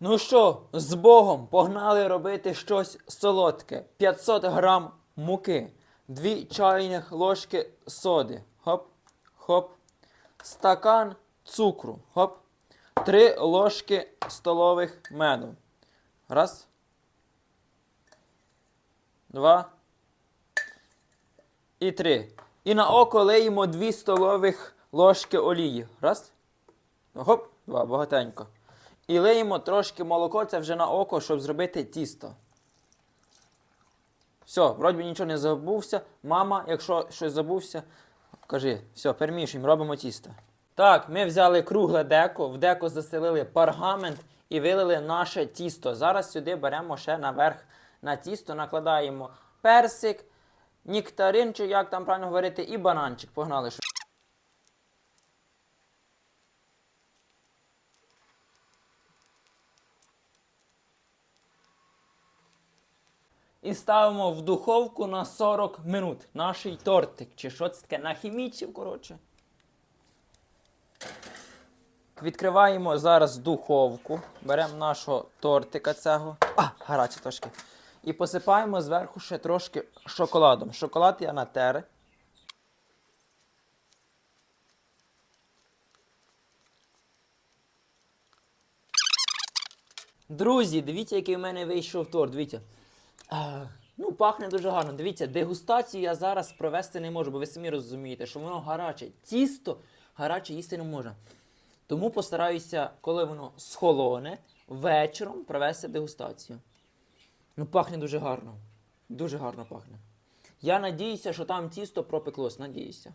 Ну що, з Богом, погнали робити щось солодке. 500 грам муки, 2 чайних ложки соди. Хоп, хоп. Стакан цукру. Хоп. 3 ложки столових меду. Раз. Два. І три. І на око леємо 2 столових ложки олії. Раз. Хоп, два, багатенько. І лиємо трошки молоко, це вже на око, щоб зробити тісто. Все, вроді нічого не забувся. Мама, якщо щось забувся, кажи, все, перемішуємо, робимо тісто. Так, ми взяли кругле деко, в деко застелили паргамент і вилили наше тісто. Зараз сюди беремо ще наверх на тісто, накладаємо персик, нектарин, чи як там правильно говорити, і бананчик. Погнали. І ставимо в духовку на 40 минут. Наш тортик. Чи що це таке? Нахімічив, коротше. Відкриваємо зараз духовку. Беремо нашого тортика цього. А, гаряче трошки. І посипаємо зверху ще трошки шоколадом. Шоколад я натер. Друзі, дивіться, який в мене вийшов торт. Дивіться. Ну, пахне дуже гарно. Дивіться, дегустацію я зараз провести не можу, бо ви самі розумієте, що воно гаряче. Тісто гаряче їсти не можна. Тому постараюся, коли воно схолоне, вечором провести дегустацію. Ну, пахне дуже гарно. Дуже гарно пахне. Я надіюся, що там тісто пропеклось, надіюся.